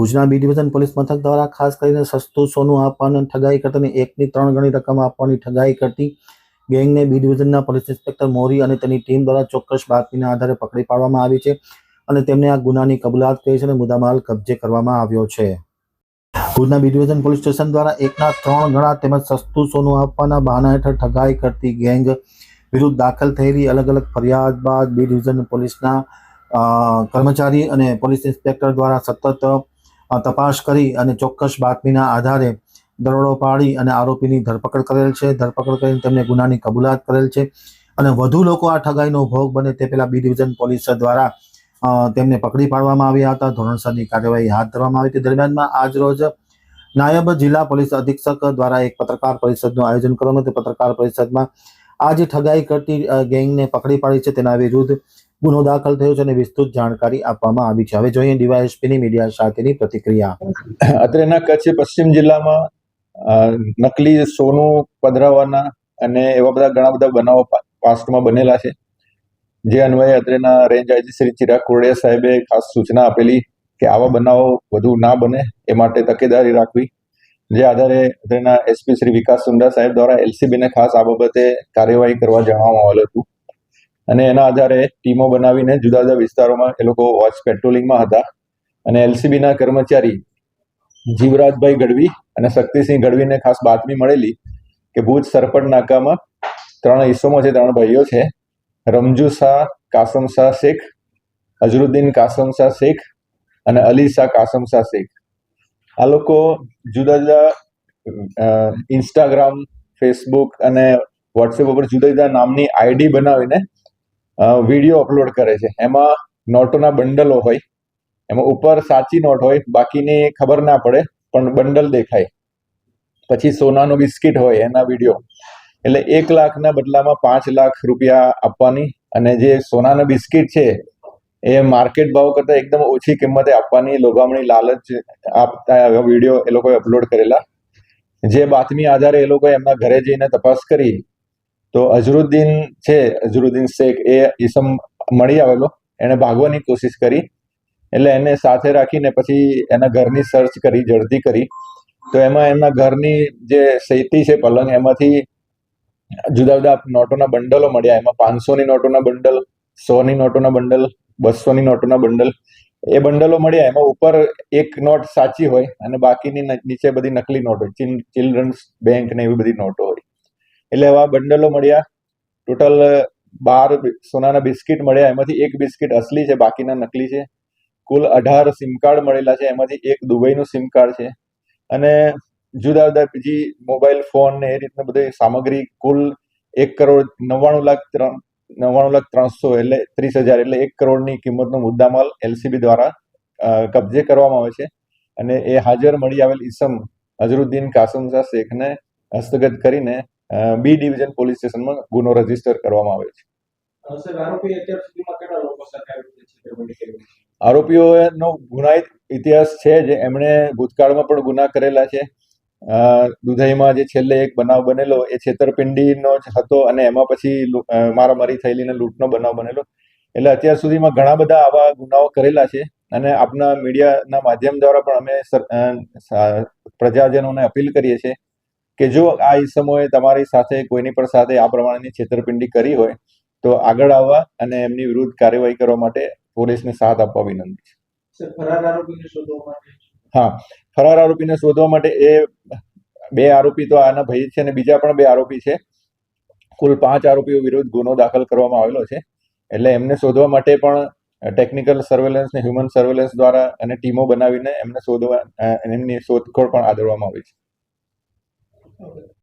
ભુજના B division police મથક દ્વારા ખાસ કરીને સસ્તું સોનું આપવાની ઠગાઈ કરતાની એકની ત્રણ ગણી રકમ આપવાની ઠગાઈ કરતી ગેંગને બી ડિવિઝનના પોલીસ ઇન્સ્પેક્ટર મોરી અને તેની ટીમ દ્વારા ચોક્કસ બાતમીના આધારે પકડી પાડવામાં આવી છે અને તેમને આ ગુનાની કબૂલાત કરી છે અને મુદ્દામાલ કબજે કરવામાં આવ્યો છે. ભુજના બી ડિવિઝન પોલીસ સ્ટેશન દ્વારા એકના ત્રણ ગણા તેમજ સસ્તું સોનું આપવાના બહાના હેઠળ ઠગાઈ કરતી ગેંગ વિરુદ્ધ દાખલ થયેલી અલગ અલગ ફરિયાદ બાદ બી ડિવિઝન પોલીસના કર્મચારી અને પોલીસ ઇન્સ્પેક્ટર દ્વારા સતત તપાસ કરી અને ચોક્કસ બાતમીના આધારે દરોડો પાડી અને આરોપીની ધરપકડ કરેલ છે. ધરપકડ કરીને તેમને ગુનાની કબૂલાત કરેલ છે અને વધુ લોકો આ ઠગાઈનો ભોગ બને તે પહેલા બી ડિવિઝન પોલીસ દ્વારા તેમને પકડી પાડવામાં આવ્યા હતા. ધોરણસરની કાર્યવાહી હાથ ધરવામાં આવી હતી. દરમિયાનમાં આજ રોજ નાયબ જિલ્લા પોલીસ અધિક્ષક દ્વારા એક પત્રકાર પરિષદનું આયોજન કરવામાં હતું. પત્રકાર પરિષદમાં આ જે ઠગાઈ કરતી ગેંગને પકડી પાડી છે તેના વિરુદ્ધ ગુનો દાખલ થયો છે અને વિસ્તૃત જાણકારી આપવામાં આવી છે. હવે જોઈએ ડીવાયએસપીની મીડિયા સાથેની પ્રતિક્રિયા. અત્રેના કચ્છ પશ્ચિમ જિલ્લામાં નકલી સોનું પધરાવવાના અને એવા બધા ઘણા બધા બનાવો પાસ્ટમાં બનેલા છે. જે અન્વયે અત્રેના રેન્જ આઈજી શ્રી ચિરાગ કોરડિયા સાહેબે ખાસ સૂચના આપેલી કે આવા બનાવો વધુ ના બને એ માટે તકેદારી રાખવી. જે આધારે અત્રેના એસપી શ્રી વિકાસ સુંદરા સાહેબ દ્વારા એલસીબીને ખાસ આ બાબતે કાર્યવાહી કરવા જણાવવામાં આવેલું હતું. અને એના આધારે ટીમો બનાવીને જુદા જુદા વિસ્તારોમાં એ લોકો વોચ પેટ્રોલિંગમાં હતા. અને એલસીબીના કર્મચારી જીવરાજભાઈ ગઢવી અને શક્તિસિંહ ગઢવીને ખાસ બાતમી મળેલી કે ભુજ સરપટ નાકામાં ત્રણ હિસ્સોમાં છે, ત્રણ ભાઈઓ છે. રમજુ શાહ, કાસમ શાહ શેખ, અઝરુદ્દીન કાસમ શાહ શેખ અને અલી શાહ કાસમ શાહ શેખ. આ લોકો જુદા જુદા ઇન્સ્ટાગ્રામ ફેસબુક અને વોટ્સએપ ઉપર જુદા જુદા નામની આઈડી બનાવીને વીડિયો અપલોડ કરે છે. એમાં નોટોના બંડલો હોય, એમાં ઉપર સાચી નોટ હોય, બાકીની ખબર ના પડે, પણ બંડલ દેખાય. પછી સોનાનું બિસ્કિટ હોય એના વીડિયો એટલે એક લાખના બદલામાં પાંચ લાખ રૂપિયા આપવાની અને જે સોનાના બિસ્કિટ છે, એ માર્કેટ ભાવ કરતાં એકદમ ઓછી કિંમતે આપવાની, લોભામણી લાલચ આપતા વીડિયો એ લોકોએ અપલોડ કરેલા. જે બાતમી આધારે એ લોકોએ એમના ઘરે જઈને તપાસ કરી તો અઝરુદ્દીન છે, અઝરુદ્દીન શેખ, એ ઈસમ મળી આવેલો. એણે ભાગવાની કોશિશ કરી. એટલે એને સાથે રાખીને પછી એના ઘરની સર્ચ કરી જડતી કરી. તો એમાં એમના ઘરની જે સૈતી છે, પલંગ, એમાંથી જુદા જુદા નોટોના બંડલો મળ્યા. એમાં પાંચસોની નોટોના બંડલ, સોની નોટોના બંડલ બસોની નોટોના બંડલ, એ બંડલો મળ્યા. એમાં ઉપર એક નોટ સાચી હોય અને બાકીની નીચે બધી નકલી નોટ હોય. ચિલ- ચિલ્ડ્રન્સ બેંક ને એવી બધી નોટો એટલે એવા બંડલો મળ્યા. ટોટલ બાર સોનાના બિસ્કિટ મળ્યા. એમાંથી એક બિસ્કિટ અસલી છે, બાકીના નકલી છે. કુલ અઢાર સિમ કાર્ડ મળેલા છે. એમાંથી એક દુબઈનું સિમ કાર્ડ છે. અને જુદા જુદા બીજી મોબાઈલ ફોન ને એ રીતના બધી સામગ્રી કુલ એક કરોડ નવ્વાણું લાખ ત્રણ, નવ્વાણું લાખ ત્રણસો એટલે ત્રીસ હજાર એટલે એક કરોડની કિંમતનો મુદ્દામાલ એલસીબી દ્વારા કબજે કરવામાં આવે છે. અને એ હાજર મળી આવેલ ઈસમ અઝરુદ્દીન કાસમ શાહ શેખને હસ્તગત કરીને બી ડિવિઝન પોલીસ સ્ટેશનમાં ગુનો રજિસ્ટર કરવામાં આવે છે આરોપીઓનો ગુનાહિત ઇતિહાસ છે જે એમણે ભૂતકાળમાં પણ ગુના કરેલા છે. દુધઈમાં જે છેલ્લે એક બનાવ બનેલો એ છેતરપિંડીનો જ હતો અને એમાં પછી મારામારી થયેલી ને લૂંટનો બનાવ બનેલો. એટલે અત્યાર સુધીમાં ઘણા બધા આવા ગુનાઓ કરેલા છે અને આપના મીડિયાના માધ્યમ દ્વારા પણ અમે પ્રજાજનોને અપીલ કરીએ છીએ કે જો આ ઈસમોએ તમારી સાથે કોઈની પણ સાથે આ પ્રમાણેની છેતરપિંડી કરી હોય તો આગળ આવવા અને એમની વિરુદ્ધ કાર્યવાહી કરવા માટે પોલીસને સાથ આપવા વિનંતી છે. હા ફરાર આરોપીને શોધવા માટે એ બે આરોપી તો આના ભાઈ છે અને બીજા પણ બે આરોપી છે. કુલ પાંચ આરોપીઓ વિરુદ્ધ ગુનો દાખલ કરવામાં આવેલો છે. એટલે એમને શોધવા માટે પણ ટેકનિકલ સર્વેલન્સ ને હ્યુમન સર્વેલન્સ દ્વારા અને ટીમો બનાવીને એમને શોધવા એમની શોધખોળ પણ આદરવામાં આવી છે. Oh, okay.